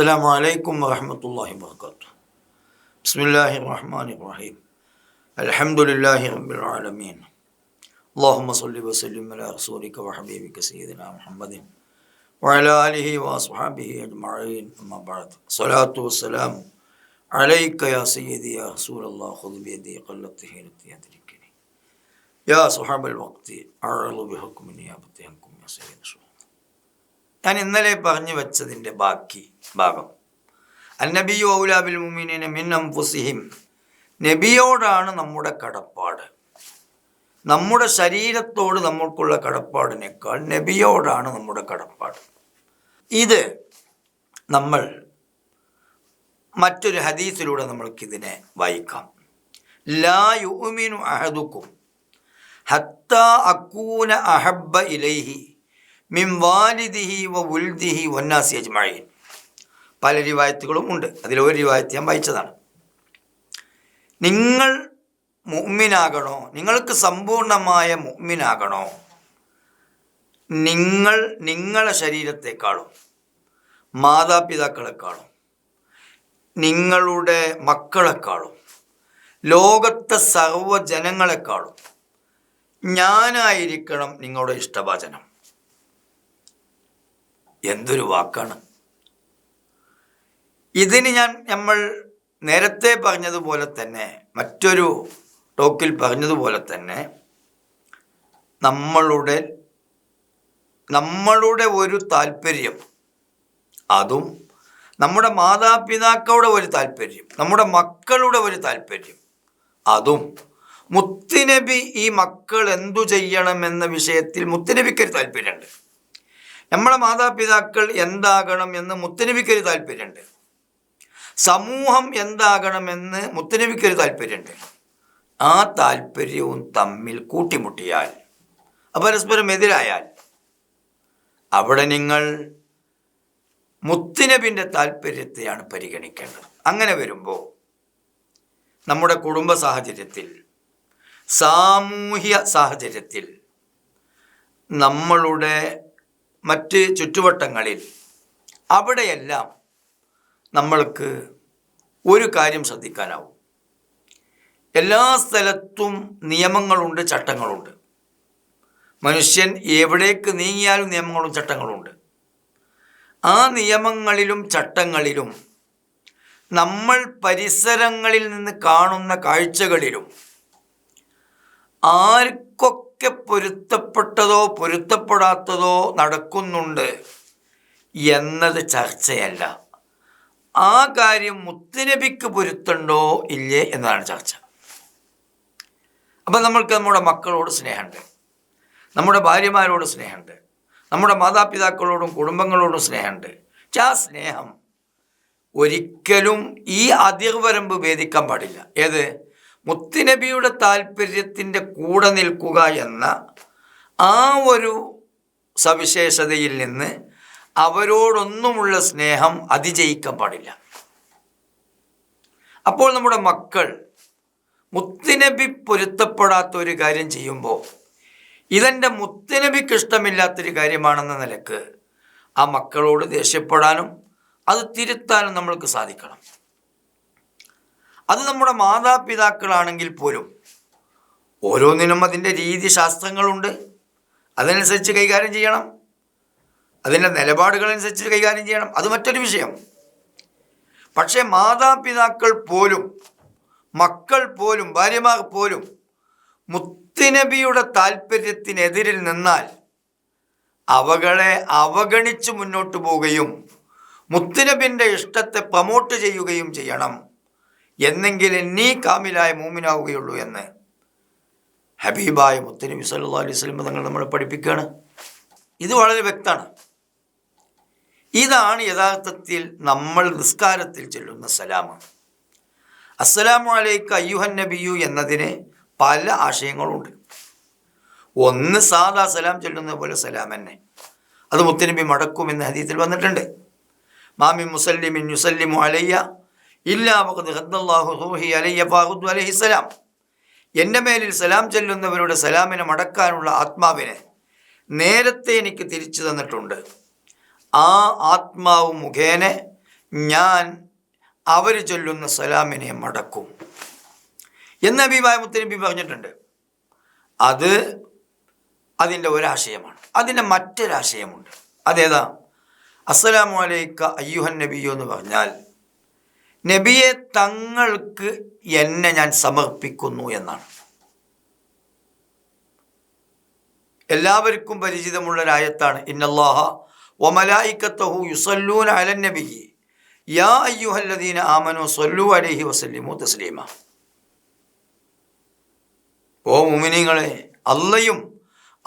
السلام عليكم ورحمة الله وبركاته. بسم الله الرحمن الرحيم. الحمد لله رب العالمين. اللهم صل وسلم على رسولك وحبيبك سيدنا محمد وعلى آله وأصحابه أجمعين. أما بعد صلاة والسلام عليك يا سيدي يا رسول الله. خذ بيدي قلت هيرتي أدركني يا صحاب الوقت أعرض بحكم نيابة عنكم يا سيد رسول ഞാൻ ഇന്നലെ പറഞ്ഞു വെച്ചതിന്റെ ബാക്കി ഭാഗം. അന്നബിയു ഔലാബിൽ മുമിനിനെ മിൻ അംഫുസിഹിം നബിയോടാണ് നമ്മുടെ കടപ്പാട്. നമ്മുടെ ശരീരത്തോട് നമ്മൾക്കുള്ള കടപ്പാടിനേക്കാൾ നബിയോടാണ് നമ്മുടെ കടപ്പാട്. ഇത് നമ്മൾ മറ്റൊരു ഹദീസിലൂടെ നമ്മൾക്കിതിനെ വായിക്കാം. ലാ യുമിനു അഹദുക്കും ഹത്ത അക്കൂന അഹബ്ബ ഇലൈഹി. മിൻ വാലിദിഹി വ ഉൽദിഹി വന്നാസി അജ്മഴീൻ പല റിവായത്തുകളും ഉണ്ട്. അതിലൊരു റിവായത്ത് ഞാൻ വായിച്ചതാണ്. നിങ്ങൾ മുമ്മിനാകണോ നിങ്ങൾക്ക് സമ്പൂർണമായ മുമ്മിനാകണോ നിങ്ങൾ നിങ്ങളെ ശരീരത്തെക്കാളും മാതാപിതാക്കളെക്കാളും നിങ്ങളുടെ മക്കളെക്കാളും ലോകത്തെ സർവജനങ്ങളെക്കാളും ഞാനായിരിക്കണം നിങ്ങളുടെ ഇഷ്ടഭാചനം. എന്തൊരു വാക്കാണ്. ഇതിന് ഞാൻ നമ്മൾ നേരത്തെ പറഞ്ഞതുപോലെ തന്നെ മറ്റൊരു ടോക്കിൽ പറഞ്ഞതുപോലെ തന്നെ നമ്മളുടെ നമ്മളുടെ ഒരു താല്പര്യം അതും നമ്മുടെ മാതാപിതാക്കളുടെ ഒരു താല്പര്യം നമ്മുടെ മക്കളുടെ ഒരു താല്പര്യം അതും മുത്തുനബി ഈ മക്കൾ എന്തു ചെയ്യണമെന്ന വിഷയത്തിൽ മുത്തുനബിക്കൊരു താല്പര്യമുണ്ട്. നമ്മുടെ മാതാപിതാക്കൾ എന്താകണം എന്ന് മുത്തനബിക്കൊരു താല്പര്യമുണ്ട്. സമൂഹം എന്താകണമെന്ന് മുത്തനബിക്കൊരു താല്പര്യമുണ്ട്. ആ താല്പര്യവും തമ്മിൽ കൂട്ടിമുട്ടിയാൽ പരസ്പരം എതിരായാൽ അവിടെ നിങ്ങൾ മുത്തിനബിന്റെ താല്പര്യത്തെയാണ് പരിഗണിക്കേണ്ടത്. അങ്ങനെ വരുമ്പോൾ നമ്മുടെ കുടുംബ സാഹചര്യത്തിൽ സാമൂഹ്യ സാഹചര്യത്തിൽ നമ്മളുടെ മറ്റ് ചുറ്റുവട്ടങ്ങളിൽ അവിടെയെല്ലാം നമ്മൾക്ക് ഒരു കാര്യം ശ്രദ്ധിക്കാനാവും. എല്ലാ സ്ഥലത്തും നിയമങ്ങളുണ്ട് ചട്ടങ്ങളുണ്ട്. മനുഷ്യൻ എവിടേക്ക് നീങ്ങിയാലും നിയമങ്ങളും ചട്ടങ്ങളുമുണ്ട് ആ നിയമങ്ങളിലും ചട്ടങ്ങളിലും നമ്മൾ പരിസരങ്ങളിൽ നിന്ന് കാണുന്ന കാഴ്ചകളിലും ആർക്കൊക്കെ പൊരുത്തപ്പെട്ടതോ പൊരുത്തപ്പെടാത്തതോ നടക്കുന്നുണ്ട് എന്നത് ചർച്ചയല്ല. ആ കാര്യം മുത്തുനബിക്ക് പൊരുത്തണ്ടോ ഇല്ലേ എന്നതാണ് ചർച്ച. അപ്പം നമ്മൾക്ക് നമ്മുടെ മക്കളോട് സ്നേഹമുണ്ട്. നമ്മുടെ ഭാര്യമാരോട് സ്നേഹമുണ്ട്. നമ്മുടെ മാതാപിതാക്കളോടും കുടുംബങ്ങളോടും സ്നേഹമുണ്ട്. ആ സ്നേഹം. ഒരിക്കലും ഈ അതിർവരമ്പ് ഭേദിക്കാൻ പാടില്ല. ഏത്? മുത്തുനബിയുടെ താല്പര്യത്തിന്റെ കൂടെ നിൽക്കുക എന്ന ആ ഒരു സവിശേഷതയിൽ നിന്ന് അവരോടൊന്നുമുള്ള സ്നേഹം അതിജയിക്കാൻ പാടില്ല. അപ്പോൾ നമ്മുടെ മക്കൾ മുത്തുനബി പൊരുത്തപ്പെടാത്ത ഒരു കാര്യം ചെയ്യുമ്പോൾ ഇതെന്റെ മുത്തുനബിക്ക് ഇഷ്ടമില്ലാത്തൊരു കാര്യമാണെന്ന നിലയ്ക്ക് ആ മക്കളോട് ദേഷ്യപ്പെടാനും അത് തിരുത്താനും നമ്മൾക്ക് സാധിക്കണം. അത് നമ്മുടെ മാതാപിതാക്കളാണെങ്കിൽ പോലും ഓരോന്നിനും അതിന്റെ രീതി ശാസ്ത്രങ്ങളുണ്ട് അതനുസരിച്ച് കൈകാര്യം ചെയ്യണം. അതിന്റെ നിലപാടുകളനുസരിച്ച് കൈകാര്യം ചെയ്യണം. അത് മറ്റൊരു വിഷയം. പക്ഷേ മാതാപിതാക്കൾ പോലും മക്കൾ പോലും ഭാര്യമാർ പോലും മുത്തുനബിയുടെ താല്പര്യത്തിനെതിരിൽ നിന്നാൽ അവകളെ അവഗണിച്ച് മുന്നോട്ട് പോവുകയും മുത്തുനബിന്റെ ഇഷ്ടത്തെ പ്രമോട്ട് ചെയ്യുകയും ചെയ്യണം. എന്നെങ്കിലും നീ കാമിലായ മൂമിനാവുകയുള്ളൂ എന്ന് ഹബീബായ മുത്തനബി സല്ലാ അലൈഹി സ്വലം തങ്ങൾ നമ്മളെ പഠിപ്പിക്കുകയാണ്. ഇത് വളരെ വ്യക്തമാണ്. ഇതാണ് യഥാർത്ഥത്തിൽ നമ്മൾ നിസ്കാരത്തിൽ ചെല്ലുന്ന സലാമ. അസ്സലാമു അലൈക്ക് അയ്യുഹൻ നബിയു എന്നതിന് പല ആശയങ്ങളുണ്ട്. ഒന്ന് സാദാ സലാം ചൊല്ലുന്ന പോലെ സലാം തന്നെ. അത് മുത്തനബി മടക്കുമെന്ന് ഹദീത്തിൽ വന്നിട്ടുണ്ട്. മാമി മുസല്ലിമിൻ യുസല്ലിമു അലയ്യ ഇല്ലാ വഖദ് ഖദ്ദല്ലാഹു റൂഹി അലയ്യ ഫാഖുദ് അലൈഹിസ്സലാം എന്റെ മേലിൽ സലാം ചെല്ലുന്നവരുടെ സലാമിനെ മടക്കാനുള്ള ആത്മാവിനെ നേരത്തെ എനിക്ക് തിരിച്ചു തന്നിട്ടുണ്ട്. ആ ആത്മാവ് മുഖേന ഞാൻ അവർ ചൊല്ലുന്ന സലാമിനെ മടക്കും. എന്ന് അഭിപ്രായ മുത്തനബി പറഞ്ഞിട്ടുണ്ട്. അത് അതിന്റെ ഒരാശയമാണ്. അതിന്റെ മറ്റൊരാശയമുണ്ട്. അതേതാ? അസ്സലാമലൈക്ക അയ്യുഹൻ നബിയോ എന്ന് പറഞ്ഞാൽ നബിയെ തങ്ങൾക്ക് എന്നെ ഞാൻ സമർപ്പിക്കുന്നു എന്നാണ്. എല്ലാവർക്കും പരിചിതമുള്ള രായത്താണ് ഇന്നല്ലാഹ ഒമലായിക്കത്തഹു യുസല്ലൂൻ അലൻ നബി. യാ അയ്യുഹല്ലദീന ആമനു സല്ലു അലഹി വസല്ലിമു തസ്ലീമ. ഓ മുമിനിങ്ങളെ അല്ലയും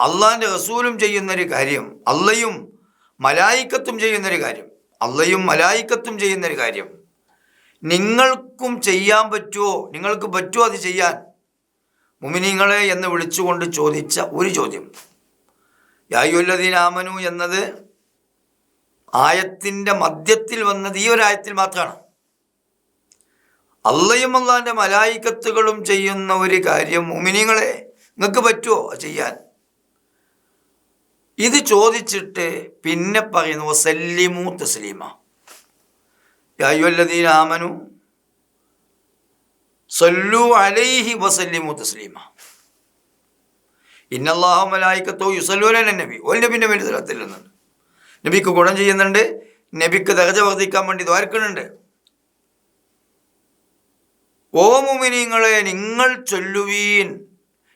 അള്ളാന്റെ റസൂലും ചെയ്യുന്നൊരു കാര്യം അല്ലയും മലായിക്കത്തും ചെയ്യുന്നൊരു കാര്യം അല്ലയും മലായിക്കത്തും ചെയ്യുന്നൊരു കാര്യം നിങ്ങൾക്കും ചെയ്യാൻ പറ്റുമോ നിങ്ങൾക്ക് പറ്റുമോ അത് ചെയ്യാൻ? മുമിനിങ്ങളെ എന്ന് വിളിച്ചുകൊണ്ട് ചോദിച്ച ഒരു ചോദ്യം. യായുല്ലദീനാമനു എന്നത് ആയത്തിന്റെ മധ്യത്തിൽ വന്നത് ഈ ഒരായത്തിൽ മാത്രമാണ് അള്ളയും അള്ളാന്റെ മലായിക്കത്തുകളും ചെയ്യുന്ന ഒരു കാര്യം മുമിനിങ്ങളെ നിങ്ങൾക്ക് പറ്റുമോ ചെയ്യാൻ? ഇത് ചോദിച്ചിട്ട് പിന്നെ പറയുന്നു സല്ലിമു തസ്ലീമ. ആമനു സല്ലു അലൈഹി വസല്ലിമു തസ്ലീമ. ഇന്നല്ലാഹ മലായിക്കത്തോ നബി. ഒരു നബിന്റെ സ്ഥലത്തിൽ നിന്നുണ്ട്. നബിക്ക് ഗുണം ചെയ്യുന്നുണ്ട്. നബിക്ക് ദഹജ വർദ്ധിക്കാൻ വേണ്ടി ദ്വാരക്കുന്നുണ്ട് ഓ മുമിനിങ്ങളെ നിങ്ങൾ ചൊല്ലുവീൻ.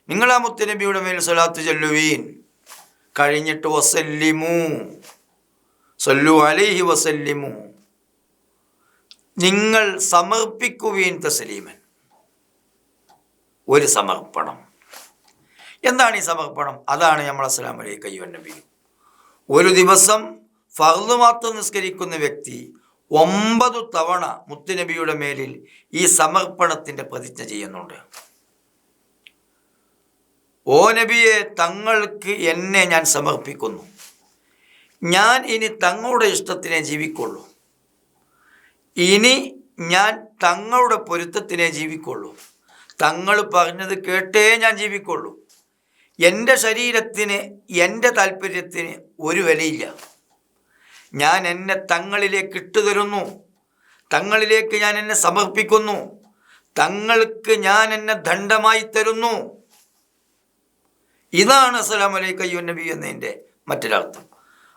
നിങ്ങൾ ആ മുത്തനബിയുടെ മേൽ സ്വലാത്ത് ചൊല്ലുവീൻ. കഴിഞ്ഞിട്ട് വസല്ലിമു. സല്ലു അലൈഹി വസല്ലിമു. നിങ്ങൾ സമർപ്പിക്കുവീൻ തസ്ലീമൻ ഒരു സമർപ്പണം. എന്താണ് ഈ സമർപ്പണം? അതാണ് നമ്മൾ അസ്സലാം അലൈഹി കയ്യുവൻ നബി. ഒരു ദിവസം ഫർദ് മാത്രം നിസ്കരിക്കുന്ന വ്യക്തി ഒമ്പത് തവണ മുത്തുനബിയുടെ മേലിൽ ഈ സമർപ്പണത്തിന്റെ പ്രതിജ്ഞ ചെയ്യുന്നുണ്ട്. ഓ നബിയെ തങ്ങൾക്ക് എന്നെ ഞാൻ സമർപ്പിക്കുന്നു. ഞാൻ ഇനി തങ്ങളുടെ ഇഷ്ടത്തിനെ ജീവിക്കുള്ളൂ. ഇനി ഞാൻ തങ്ങളുടെ പൊരുത്തത്തിനെ ജീവിക്കുള്ളൂ. തങ്ങൾ പറഞ്ഞത് കേട്ടേ ഞാൻ ജീവിക്കുള്ളൂ. എന്റെ ശരീരത്തിന് എന്റെ താല്പര്യത്തിന് ഒരു വിലയില്ല. ഞാൻ എന്നെ തങ്ങളിലേക്ക് ഇട്ടുതരുന്നു. തങ്ങളിലേക്ക് ഞാൻ എന്നെ സമർപ്പിക്കുന്നു. തങ്ങൾക്ക് ഞാൻ എന്നെ ദണ്ഡമായി തരുന്നു. ഇതാണ് അസ്സലാം അലൈക്കയ്യു നബി എന്നതിന്റെ മറ്റൊരർത്ഥം.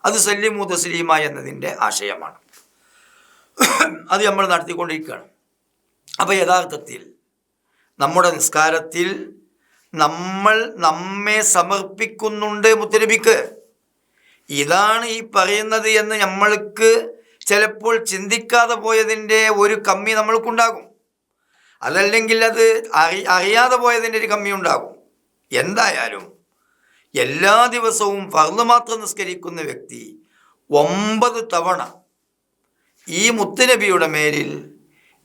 അത് സല്ലിമു തസ്ലീമ എന്നതിന്റെ ആശയമാണ്. അത് നമ്മൾ നടത്തിക്കൊണ്ടിരിക്കുകയാണ്. അപ്പോൾ യഥാർത്ഥത്തിൽ നമ്മുടെ നിസ്കാരത്തിൽ നമ്മൾ നമ്മെ സമർപ്പിക്കുന്നുണ്ട് മുത്തരബിക്ക് ഇതാണ് ഈ പറയുന്നത് എന്ന് നമ്മൾക്ക് ചിലപ്പോൾ ചിന്തിക്കാതെ പോയതിന്റെ ഒരു കമ്മി നമ്മൾക്കുണ്ടാകും. അതല്ലെങ്കിൽ അത് അറി അറിയാതെ പോയതിന്റെ ഒരു കമ്മി ഉണ്ടാകും. എന്തായാലും എല്ലാ ദിവസവും ഫർദ് മാത്രം നിസ്കരിക്കുന്ന വ്യക്തി ഒമ്പത് തവണ ഈ മുത്തുനബിയുടെ മേലിൽ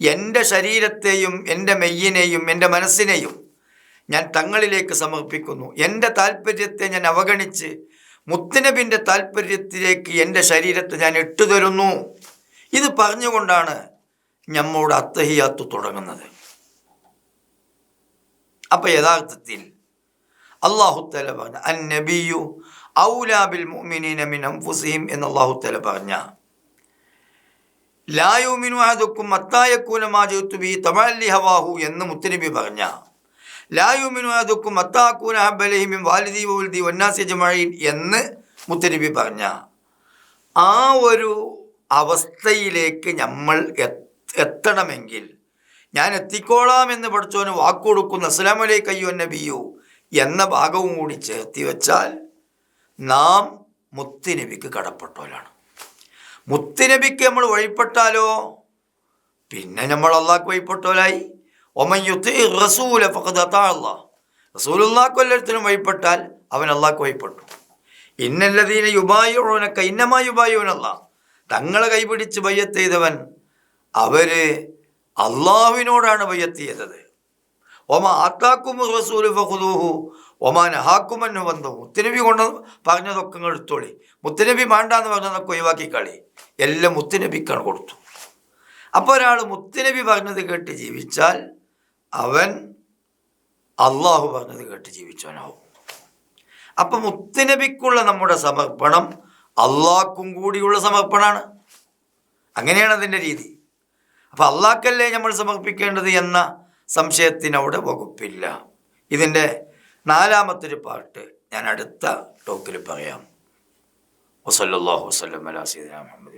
എന്റെ ശരീരത്തെയും എന്റെ മെയ്യിനെയും എന്റെ മനസ്സിനെയും ഞാൻ തങ്ങളിലേക്ക് സമർപ്പിക്കുന്നു. എന്റെ താല്പര്യത്തെ ഞാൻ അവഗണിച്ച് മുത്തുനബിന്റെ താല്പര്യത്തിലേക്ക് എന്റെ ശരീരത്തെ ഞാൻ ഇട്ടുതരുന്നു ഇത് പറഞ്ഞുകൊണ്ടാണ് നമ്മോട് അത്തഹിയാത്ത് തുടങ്ങുന്നത്. അപ്പം യഥാർത്ഥത്തിൽ അള്ളാഹുത്തല പറഞ്ഞ അൻ നബിയു ഔലാബിൽ മുഅ്മിനീന മിൻ അൻഫുസിഹിം എന്ന് അള്ളാഹുത്തല പറഞ്ഞ ലായുമിനു അഹദുക്കും തമാലി ബി തമല്ലി ഹവാഹു എന്ന് മുത്തനബി പറഞ്ഞ. ലായുമിനുക്കും അഹദുക്കും മത്താക്കൂന വാലിദീ വാലിദി വൽദി വന്നാസി ജമാഴിൻ എന്ന് മുത്തനബി പറഞ്ഞ. ആ ഒരു അവസ്ഥയിലേക്ക് നമ്മൾ എത്തണമെങ്കിൽ ഞാൻ എത്തിക്കോളാം എന്ന് പഠിച്ചോന് വാക്കുകൊടുക്കുന്ന അസ്സലാം കയ്യോ നബിയോ നബിയു എന്ന ഭാഗവും കൂടി ചേർത്തി വെച്ചാൽ നാം മുത്തുനബിക്ക് കടപ്പെട്ടവരാണ്. മുത്തുനബിക്ക് നമ്മൾ വഴിപ്പെട്ടാലോ? പിന്നെ നമ്മൾ അള്ളാഹ്ക്ക് വഴിപ്പെട്ടോലായി ഒമയുത്ത് റസൂല റസൂലുള്ളാഹ്ക്ക് വല്ലത്തിനും വഴിപ്പെട്ടാൽ അവൻ അള്ളാഹ്ക്ക് വഴിപ്പെട്ടു. ഇന്നല്ലതീന യുബായുനക്ക ഇന്നമാ യുബായുനല്ല തങ്ങളെ കൈപിടിച്ച് ബയ്യത്ത് ചെയ്തവൻ അവർ അള്ളാഹുവിനോടാണ് ബയ്യത്ത് ചെയ്തത്. ഒമ ആത്താക്കും റസൂൽ ഫഖുദൂഹു. ഒമാൻ ഹാക്കുമന്നു വന്നു. മുത്തനബി കൊണ്ട് പറഞ്ഞതൊക്കെ ഇങ്ങ് എടുത്തോളി. മുത്തനബി വേണ്ടാന്ന് പറഞ്ഞതൊക്കെ ഒഴിവാക്കി കളി. എല്ലാം മുത്തനബിക്കാണ് കൊടുത്തു. അപ്പോൾ ഒരാൾ മുത്തനബി പറഞ്ഞത് കേട്ട് ജീവിച്ചാൽ അവൻ അള്ളാഹു പറഞ്ഞത് കേട്ട് ജീവിച്ചവനാവും. അപ്പം മുത്തനബിക്കുള്ള നമ്മുടെ സമർപ്പണം അള്ളാഹ്ക്കും കൂടിയുള്ള സമർപ്പണമാണ് അങ്ങനെയാണ് അതിന്റെ രീതി. അപ്പോൾ അള്ളാഹ്ക്കല്ലേ നമ്മൾ സമർപ്പിക്കേണ്ടത് എന്ന സംശയത്തിനവിടെ വകുപ്പില്ല. ഇതിന്റെ നാലാമത്തൊരു പാട്ട് ഞാൻ അടുത്ത ടോക്കിൽ പറയാം. വസല്ലാഹു വസ്ലം അലാ സീദന മുഹമ്മദ്